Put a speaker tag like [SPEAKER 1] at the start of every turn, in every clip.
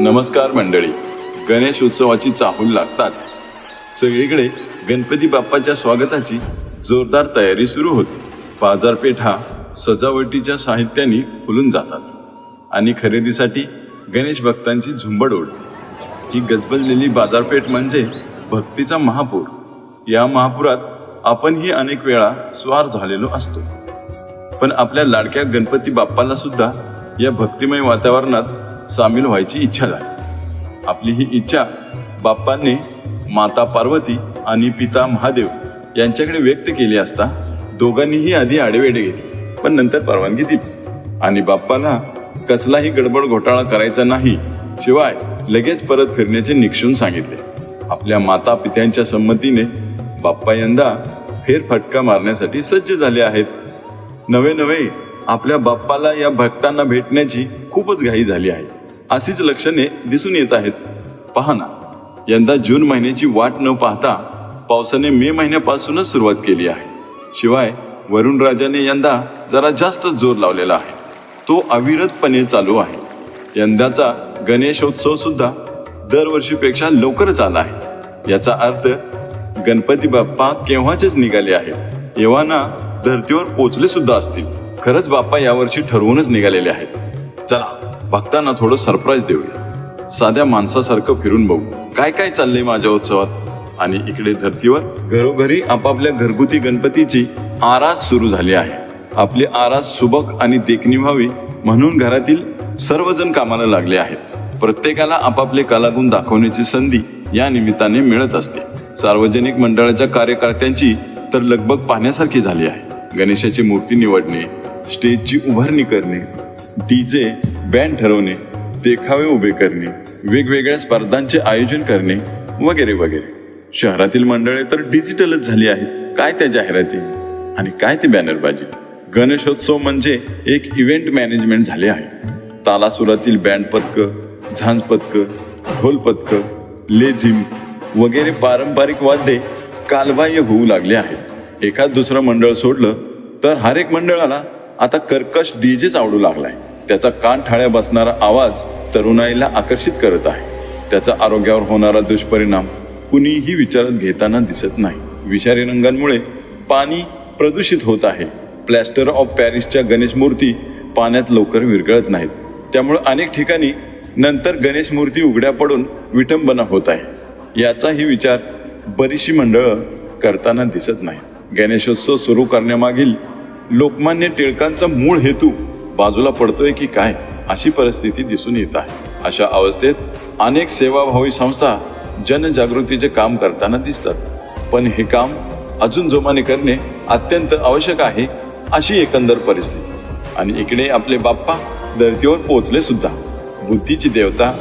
[SPEAKER 1] नमस्कार मंडळी. गणेश उत्सवाची चाहूल लागताच सगळीकडे गणपती बाप्पाच्या स्वागताची जोरदार तयारी सुरू होती. हा सजावटीच्या साहित्याने फुलून जातात आणि खरेदीसाठी गणेश भक्तांची झुंबड ओढते. ही गजबजलेली बाजारपेठ म्हणजे भक्तीचा महापूर. या महापुरात आपणही अनेक वेळा स्वार झालेलो असतो. पण आपल्या लाडक्या गणपती बाप्पाला सुद्धा या भक्तिमय वातावरणात सामील व्हायची इच्छा झाली. आपली ही इच्छा बाप्पांनी माता पार्वती आणि पिता महादेव यांच्याकडे व्यक्त केली असता दोघांनीही आधी आडेवेडे घेतले पण नंतर परवानगी दिली. आणि बाप्पाला कसलाही गडबड घोटाळा करायचा नाही शिवाय लगेच परत फिरण्याचे निक्षून सांगितले. आपल्या माता पित्यांच्या संमतीने बाप्पा यंदा फेरफटका मारण्यासाठी सज्ज झाले आहेत. नवे नवे आपल्या बाप्पाला या भक्तांना भेटण्याची खूपच घाई झाली आहे. अशीच लक्षणे दिसून येत आहेत. पहा ना यंदा जून महिन्याची वाट न पाहता पावसाने मे महिन्यापासूनच सुरुवात केली आहे. शिवाय वरुण राजाने यंदा जरा जास्त जोर लावलेला आहे. तो अविरतपणे चालू आहे. यंदाचा गणेशोत्सव सुद्धा दरवर्षीपेक्षा लवकरच आला आहे. याचा अर्थ गणपती बाप्पा केव्हाचेच निघाले आहेत? येव्हाना धर्तीवर पोचले सुद्धा असतील. खरंच बाप्पा यावर्षी ठरवूनच निघालेले आहेत. चला भक्तांना थोडं सरप्राईज देऊया. साध्या माणसासारखं फिरून बघू. काय काय चाललंय माझ्या उत्सवात? आणि इकडे धर्तीवर घरोघरी आपापल्या घरगुती गणपतीची आरास सुरू झाली आहे. आपली आरास सुबक आणि देखणी व्हावी म्हणून घरातील सर्वजण कामाला लागले आहेत. प्रत्येकाला आपापले कलागुण दाखवण्याची संधी या निमित्ताने मिळत असते. सार्वजनिक मंडळाच्या कार्यकर्त्यांची तर लगबग पाहण्यासारखी झाली आहे. गणेशाची मूर्ती निवडणे स्टेजची उभारणी करणे डीजे बँड ठरवणे देखावे उभे करणे वेगवेगळ्या स्पर्धांचे आयोजन करणे वगैरे वगैरे. शहरातील मंडळे तर डिजिटलच झाली आहेत. काय त्या जाहिराती? आणि काय ते बॅनरबाजी? गणेशोत्सव म्हणजे एक इव्हेंट मॅनेजमेंट झाले आहे. तालासुरातील बँड पथक झांज पथकं ढोल पथकं लेझिम वगैरे पारंपरिक वाद्ये कालबाह्य होऊ लागले आहेत. एखाद दुसरं मंडळ सोडलं तर हर एक मंडळाला आता कर्कश डीजेच आवडू लागलाय. त्याचा कान ठाळ्या बसणारा आवाज तरुणाईला आकर्षित करत आहे. त्याचा आरोग्यावर होणारा दुष्परिणाम कुणीही विचारात घेताना दिसत नाही. विषारी रंगांमुळे पाणी प्रदूषित होत आहे. प्लॅस्टर ऑफ पॅरिसच्या गणेश मूर्ती पाण्यात लवकर विरघळत नाहीत. त्यामुळे अनेक ठिकाणी नंतर गणेश मूर्ती उघड्या पडून विटंबना होत आहे. याचाही विचार बरीचशी मंडळं करताना दिसत नाही गणेशोत्सव सुरू करण्यामागील लोकमान्य टिळकांचा मूळ हेतू बाजूला पडतोय की काय अशी परिस्थिती दिसून येत आहे. अशा अवस्थेत अनेक सेवाभावी संस्था जनजागृतीचे काम करताना दिसतात. पण हे काम अजून जोमाने करणे अत्यंत आवश्यक आहे अशी एकंदर परिस्थिती. आणि इकडे आपले बाप्पा धर्तीवर पोहोचले सुद्धा. बुद्धीची देवता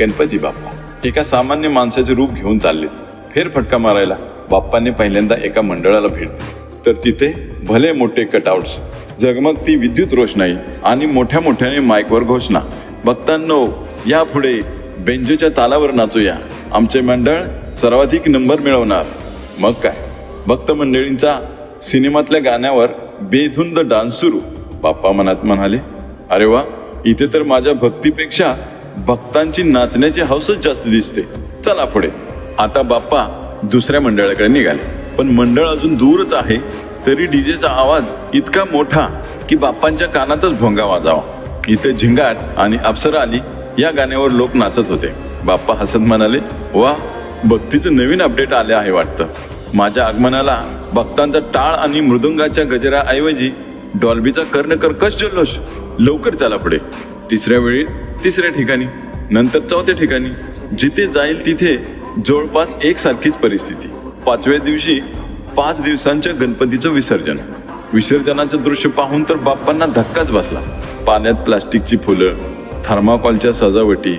[SPEAKER 1] गणपती बाप्पा. एका सामान्य माणसाचे रूप घेऊन चाललेत. फेरफटका मारायला बाप्पाने पहिल्यांदा एका मंडळाला भेट दिली तर तिथे भले मोठे कटआउट्स झगमगती विद्युत रोषणाई आणि मोठ्या मोठ्याने माईकवर घोषणा. भक्तांनो या पुढे बेंजोच्या तालावर नाचूया. आमचे मंडळ सर्वाधिक नंबर मिळवणार. मग काय? भक्त मंडळींचा सिनेमातल्या गाण्यावर बेधुंद डान्स सुरू. बाप्पा मनात म्हणाले अरे वा इथे तर माझ्या भक्तीपेक्षा भक्तांची नाचण्याची हौसच जास्त दिसते. चला पुढे. आता बाप्पा दुसऱ्या मंडळाकडे निघाले. पण मंडळ अजून दूरच आहे. तरी डीजेचा आवाज इतका मोठा की बाप्पांच्या कानातच भोंगा वाजावा. इथे झिंगाट आणि अप्सरा आली या गाण्यावर लोक नाचत होते. बाप्पा हसत म्हणाले वा भक्तीचं नवीन अपडेट आले आहे वाटतं. माझ्या आगमनाला भक्तांचा टाळ आणि मृदुंगाच्या गजराऐवजी डॉल्बीचा कर्ण कर्कश जल्लोष. लवकर चला पुढे. तिसऱ्या वेळी तिसऱ्या ठिकाणी नंतर चौथ्या ठिकाणी. जिथे जाईल तिथे जवळपास एकसारखीच परिस्थिती. पाचव्या दिवशी पाच दिवसांच्या गणपतीचं विसर्जन. विसर्जनाचं दृश्य पाहून तर बाप्पांना धक्काच बसला. पाण्यात प्लास्टिकची फुलं थर्माकॉलच्या सजावटी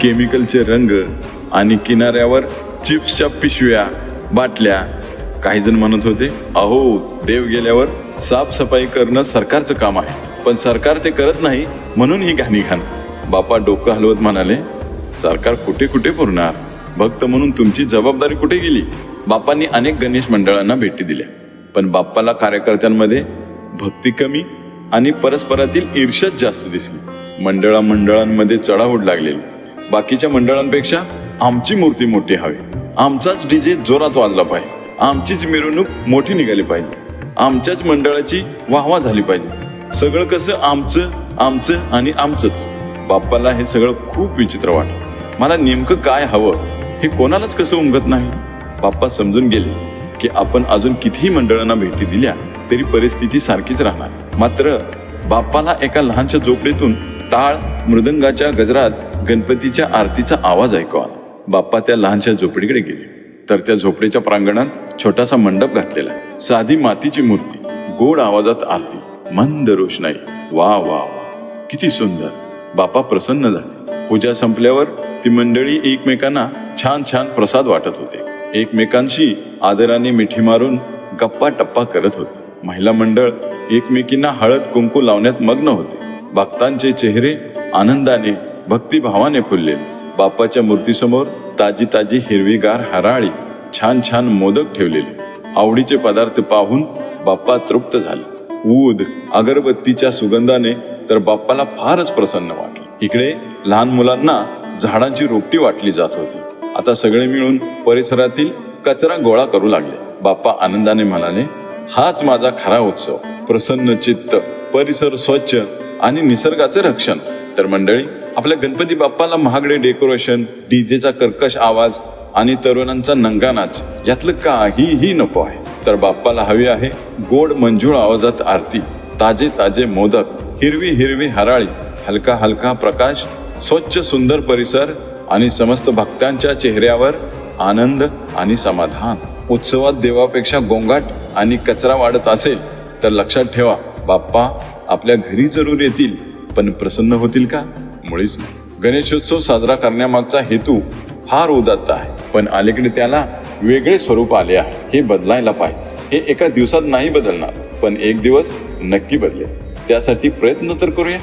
[SPEAKER 1] केमिकलचे रंग आणि किनाऱ्यावर चिप्सच्या पिशव्या बाटल्या. काही जण म्हणत होते अहो देव गेल्यावर साफसफाई करणं सरकारचं काम आहे. पण सरकार ते करत नाही म्हणून ही घाणी घाण. बापा डोकं हलवत म्हणाले सरकार कुठे कुठे पुरणार? भक्त म्हणून तुमची जबाबदारी कुठे गेली? बाप्पांनी अनेक गणेश मंडळांना भेटी दिल्या. पण बाप्पाला कार्यकर्त्यांमध्ये भक्ती कमी आणि परस्परातील ईर्ष्याच जास्त दिसली. मंडळा मंडळांमध्ये चढाओढ लागलेली. बाकीच्या मंडळांपेक्षा आमची मूर्ती मोठी हवी. आमचाच डीजे जोरात वाजला पाहिजे. आमचीच मिरवणूक मोठी निघाली पाहिजे. आमच्याच मंडळाची वाहवा झाली पाहिजे. सगळं कसं आमचं आमचं आणि आमचंच. बाप्पाला हे सगळं खूप विचित्र वाटलं. मला नेमकं काय हवं हे कोणालाच कसं उमगत नाही? बाप्पा समजून गेले की आपण अजून कितीही मंडळांना भेटी दिल्या तरी परिस्थिती सारखीच राहणार. मात्र बाप्पाला एका लहानशा झोपडीतून टाळ मृदंगाच्या गजरात गणपतीच्या आरतीचा आवाज ऐकू आला. बाप्पा त्या लहानशा झोपडीकडे गेले. तर त्या झोपडीच्या प्रांगणात छोटासा मंडप घातलेला साधी मातीची मूर्ती गोड आवाजात आरती. मंद रोषणाई. वा वा वा. किती सुंदर. बापा प्रसन्न झाले. पूजा संपल्यावर ती मंडळी एकमेकांना छान छान प्रसाद वाटत होते. एकमेकांशी आदराने मिठी मारून गप्पा टप्पा करत होते. महिला मंडळ एकमेकींना हळद कुंकू लावण्यात मग्न होते. भक्तांचे चेहरे आनंदाने भक्तिभावाने फुलले. बाप्पाच्या मूर्तीसमोर ताजी ताजी हिरवीगार हराळी छान छान मोदक ठेवलेले. आवडीचे पदार्थ पाहून बाप्पा तृप्त झाले. ऊद अगरबत्तीच्या सुगंधाने तर बाप्पाला फारच प्रसन्न वाटले. इकडे लहान मुलांना झाडांची रोपटी वाटली जात होती. आता सगळे मिळून परिसरातील कचरा गोळा करू लागले. बाप्पा आनंदाने म्हणाले हाच माझा खरा उत्सव. प्रसन्न चित्त परिसर स्वच्छ आणि निसर्गाचे रक्षण. तर मंडळी आपल्या गणपती बाप्पाला महागडे डेकोरेशन डीजेचा कर्कश आवाज आणि तरुणांचा नंगानाच यातलं काहीही नको आहे. तर बाप्पाला हवी आहे गोड मंजूळ आवाजात आरती ताजे ताजे मोदक हिरवी हिरवी हराळी हलका हलका प्रकाश स्वच्छ सुंदर परिसर आणि समस्त भक्तांच्या चेहऱ्यावर आनंद आणि समाधान. उत्सवात देवापेक्षा गोंगाट आणि कचरा वाढत असेल तर लक्षात ठेवा बाप्पा आपल्या घरी जरूर येतील पण प्रसन्न होतील का? मुळीच नाही. गणेशोत्सव साजरा करण्यामागचा हेतू फार उदात्त आहे पण अलीकडे त्याला वेगळे स्वरूप आले आहे हे बदलायला पाहिजे. हे एका दिवसात नाही बदलणार पण एक दिवस नक्की बदलेल. त्यासाठी प्रयत्न तर करूया.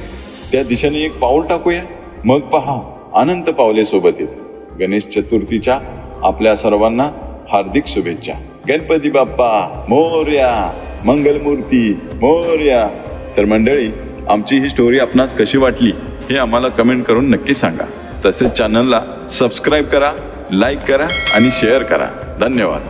[SPEAKER 1] त्या दिशेने एक पाऊल टाकूया. मग पहा अनंत पावले सोबत येत. गणेश चतुर्थीच्या आपल्या सर्वांना हार्दिक शुभेच्छा. गणपती बाप्पा मोर्या मंगलमूर्ती मोर्या. तर मंडळी आमची ही स्टोरी आपणास कशी वाटली हे आम्हाला कमेंट करून नक्की सांगा. तसेच चॅनलला सबस्क्राईब करा लाईक करा आणि शेअर करा. धन्यवाद.